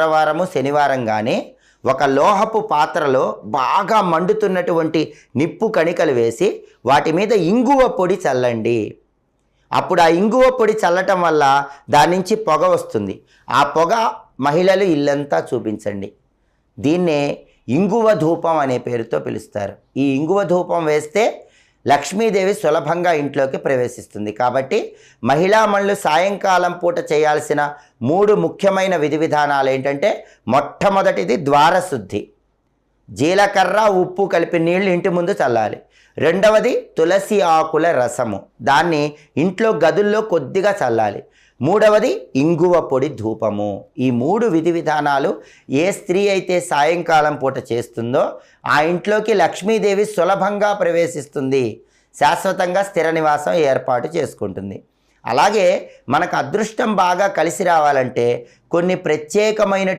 శుక్రవారము శనివారంగానే ఒక లోహపు పాత్రలో బాగా మండుతున్నటువంటి నిప్పు కణికలు వేసి వాటి మీద ఇంగువ పొడి చల్లండి. అప్పుడు ఆ ఇంగువ పొడి చల్లటం వల్ల దాని నుంచి పొగ వస్తుంది. ఆ పొగ మహిళలు ఇల్లంతా చూపించండి. దీన్నే ఇంగువ ధూపం అనే పేరుతో పిలుస్తారు. ఈ ఇంగువ ధూపం వేస్తే లక్ష్మీదేవి సులభంగా ఇంట్లోకి ప్రవేశిస్తుంది. కాబట్టి మహిళామణులు సాయంకాలం పూట చేయాల్సిన మూడు ముఖ్యమైన విధి విధానాలు ఏంటంటే మొట్టమొదటిది ద్వారశుద్ధి. జీలకర్ర ఉప్పు కలిపి నీళ్ళు ఇంటి ముందు చల్లాలి. రెండవది తులసి ఆకుల రసము. దాన్ని ఇంట్లో గదుల్లో కొద్దిగా చల్లాలి. మూడవది ఇంగువ పొడి ధూపము. ఈ మూడు విధి విధానాలు ఏ స్త్రీ అయితే సాయంకాలం పూట చేస్తుందో ఆ ఇంట్లోకి లక్ష్మీదేవి సులభంగా ప్రవేశిస్తుంది. శాశ్వతంగా స్థిర నివాసం ఏర్పాటు చేసుకుంటుంది. అలాగే మనకు అదృష్టం బాగా కలిసి రావాలంటే కొన్ని ప్రత్యేకమైన